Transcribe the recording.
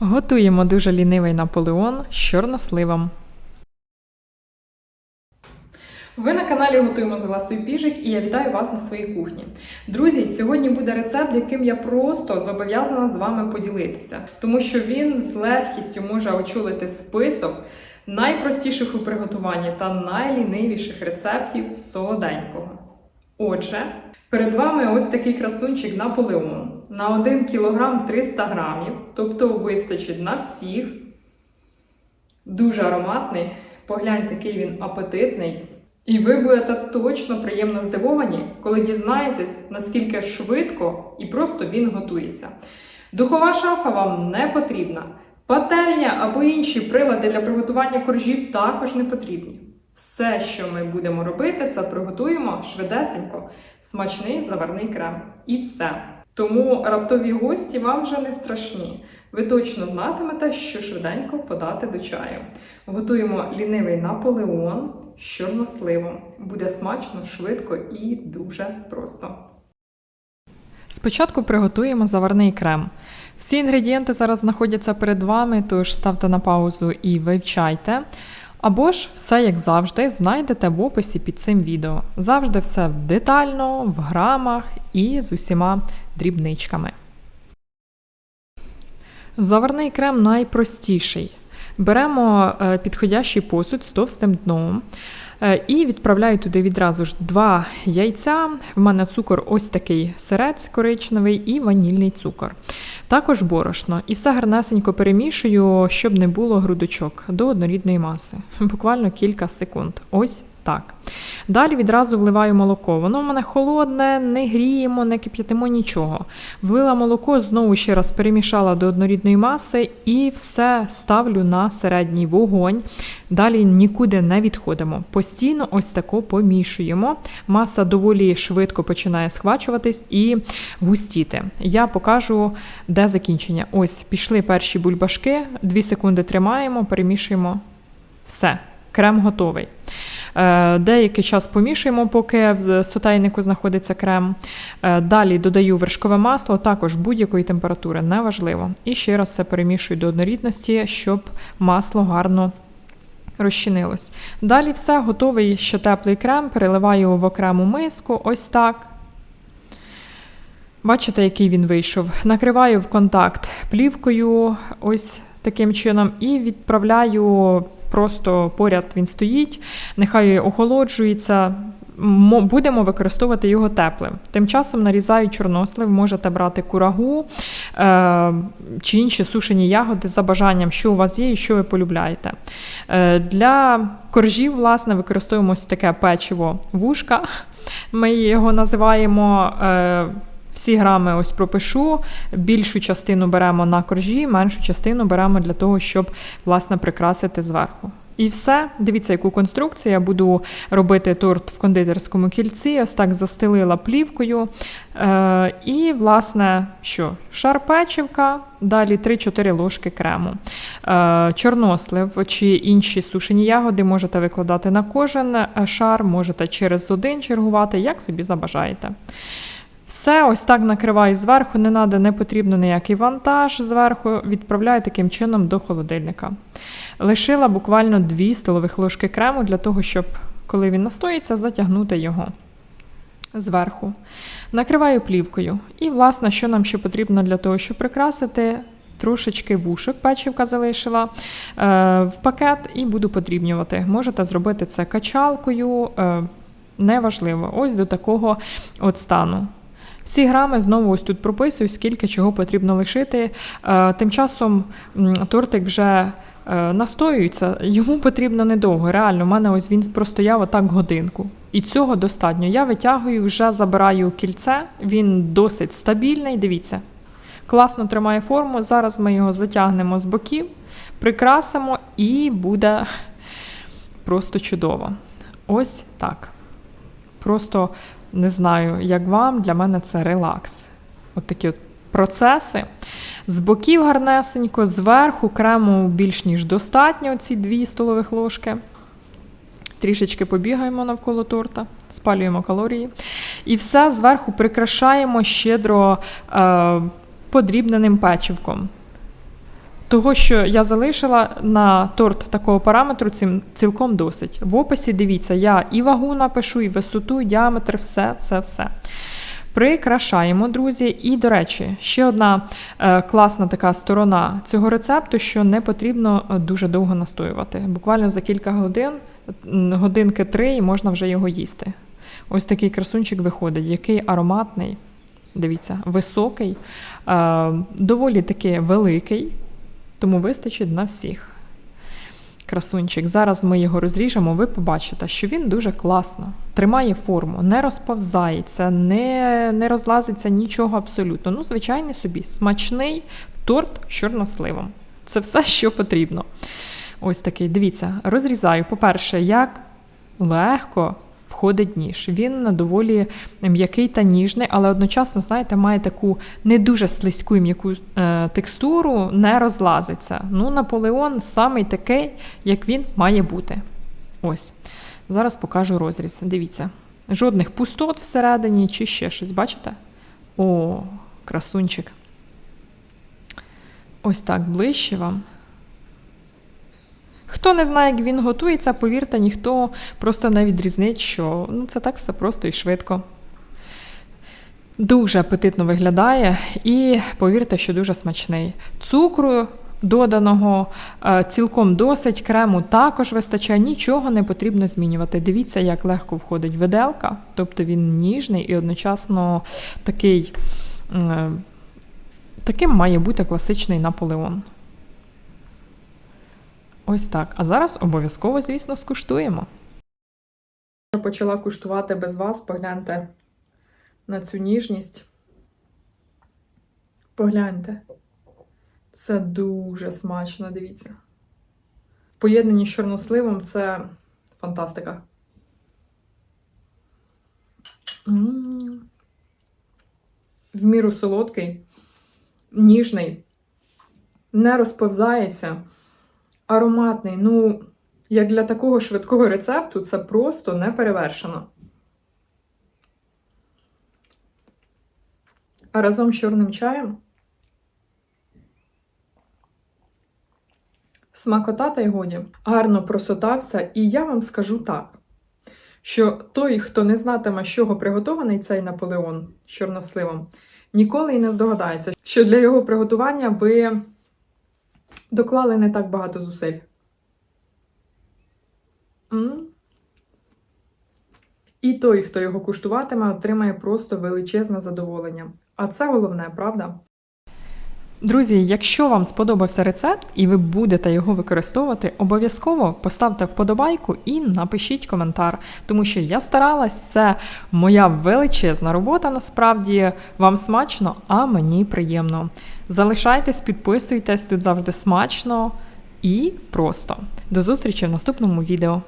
Готуємо дуже лінивий наполеон з чорносливом. Ви на каналі Готуємо з Гласою Біжик і я вітаю вас на своїй кухні. Друзі, сьогодні буде рецепт, яким я просто зобов'язана з вами поділитися, тому що він з легкістю може очолити список найпростіших у приготуванні та найлінивіших рецептів солоденького. Отже, перед вами ось такий красунчик Наполеон на 1 кг 300 грамів, тобто вистачить на всіх. Дуже ароматний. Погляньте, який він апетитний. І ви будете точно приємно здивовані, коли дізнаєтесь, наскільки швидко і просто він готується. Духова шафа вам не потрібна. Пательня або інші прилади для приготування коржів також не потрібні. Все, що ми будемо робити, це приготуємо швидесенько, смачний заварний крем. І все. Тому раптові гості вам вже не страшні. Ви точно знатимете, що швиденько подати до чаю. Готуємо лінивий наполеон з чорносливом. Буде смачно, швидко і дуже просто. Спочатку приготуємо заварний крем. Всі інгредієнти зараз знаходяться перед вами, тож ставте на паузу і вивчайте. Або ж все, як завжди, знайдете в описі під цим відео. Завжди все детально, в грамах і з усіма дрібничками. Заварний крем найпростіший. Беремо е, підходящий посуд з товстим дном е, і відправляю туди відразу ж два яйця. В мене цукор ось такий сирець коричневий і ванільний цукор. Також борошно. І все гарнесенько перемішую, щоб не було грудочок до однорідної маси. Буквально кілька секунд. Ось так. Далі відразу вливаю молоко. Воно в мене холодне, не гріємо, не кип'ятимо нічого. Влила молоко, знову ще раз перемішала до однорідної маси і все ставлю на середній вогонь. Далі нікуди не відходимо. Постійно ось тако помішуємо. Маса доволі швидко починає схвачуватись і густіти. Я покажу, де закінчення. Ось пішли перші бульбашки, 2 секунди тримаємо, перемішуємо. Все, крем готовий. Е, Деякий час помішуємо, поки в сотейнику знаходиться крем. Е, Далі додаю вершкове масло, також будь-якої температури, неважливо. І ще раз це перемішую до однорідності, щоб масло гарно розчинилось. Далі все, готовий ще теплий крем, переливаю в окрему миску, ось так. Бачите, який він вийшов. Накриваю в контакт плівкою, ось таким чином, і відправляю. Просто поряд він стоїть, нехай охолоджується. Будемо використовувати його теплим. Тим часом нарізаю чорнослив, можете брати курагу е, чи інші сушені ягоди за бажанням, що у вас є і що ви полюбляєте. Е, Для коржів, власне, використовуємо ось таке печиво вушка. Ми його називаємо. Е, всі грами ось пропишу. Більшу частину беремо на коржі, меншу частину беремо для того, щоб власне прикрасити зверху. І все, дивіться, яку конструкцію я буду робити торт в кондитерському кільці. Ось так застелила плівкою. Е, І, власне, що? Шар печивка, далі 3-4 ложки крему. Е, Чорнослив чи інші сушені ягоди можете викладати на кожен шар, можете через один чергувати, як собі забажаєте. Все, ось так накриваю зверху, не треба, не потрібно ніякий вантаж зверху, відправляю таким чином до холодильника. Лишила буквально 2 столових ложки крему для того, щоб, коли він настоїться, затягнути його зверху. Накриваю плівкою. І, власне, що нам ще потрібно для того, щоб прикрасити. Трошечки вушок печівка залишила е, в пакет і буду подрібнювати. Можете зробити це качалкою, е, неважливо. Ось до такого от стану. Всі грами знову ось тут прописую, скільки чого потрібно лишити. Е, тим часом тортик вже е, настоюється, йому потрібно недовго. Реально, у мене ось він простояв отак годинку. І цього достатньо. Я витягую, вже забираю кільце, він досить стабільний. Дивіться, класно тримає форму. Зараз ми його затягнемо з боків, прикрасимо і буде просто чудово. Ось так. Просто не знаю, як вам, для мене це релакс. От такі от процеси. З боків гарнесенько, зверху крему більш ніж достатньо, ці дві столових ложки. Трішечки побігаємо навколо торта, спалюємо калорії. І все зверху прикрашаємо щедро е, подрібненим печивком. Того, що я залишила на торт такого параметру, цим цілком досить. В описі дивіться, я і вагу напишу, і висоту, і діаметр, все, все, все. Прикрашаємо, друзі. І, до речі, ще одна е, класна така сторона цього рецепту, що не потрібно е, дуже довго настоювати. Буквально за кілька годин, годинки три, можна вже його їсти. Ось такий красунчик виходить, який ароматний. Дивіться, високий, е, доволі таки великий, тому вистачить на всіх. Красунчик. Зараз ми його розріжемо, ви побачите, що він дуже класно тримає форму, не розповзається, не, не розлазиться нічого абсолютно. Ну, звичайний собі, смачний торт з чорносливом. Це все, що потрібно. Ось такий, дивіться, розрізаю. По-перше, як легко входить ніж. Він доволі м'який та ніжний, але одночасно, знаєте, має таку не дуже слизьку і м'яку е, текстуру, не розлазиться. Ну, Наполеон самий такий, як він має бути. Ось. Зараз покажу розріз. Дивіться. Жодних пустот всередині чи ще щось, бачите? О, красунчик. Ось так ближче вам. Хто не знає, як він готується, повірте, ніхто просто не відрізнить, що ну, це так все просто і швидко. Дуже апетитно виглядає і повірте, що дуже смачний. Цукру доданого е, цілком досить, крему також вистачає, нічого не потрібно змінювати. Дивіться, як легко входить виделка, тобто він ніжний і одночасно такий, е, таким має бути класичний Наполеон. Ось так. А зараз обов'язково, звісно, скуштуємо. Почала куштувати без вас, погляньте на цю ніжність. Погляньте. Це дуже смачно, дивіться. В поєднанні з чорносливом це фантастика. В міру солодкий, ніжний, не розповзається ароматний. Ну, як для такого швидкого рецепту, це просто не перевершено. А разом з чорним чаєм смакота та й годі гарно просотався, і я вам скажу так, що той, хто не знатиме, з чого приготований цей Наполеон з чорносливом, ніколи і не здогадається, що для його приготування ви доклали не так багато зусиль. М? І той, хто його куштуватиме, отримає просто величезне задоволення. А це головне, правда? Друзі, якщо вам сподобався рецепт і ви будете його використовувати, обов'язково поставте вподобайку і напишіть коментар, тому що я старалась, це моя величезна робота. Насправді вам смачно, а мені приємно. Залишайтесь, підписуйтесь, тут завжди смачно і просто. До зустрічі в наступному відео.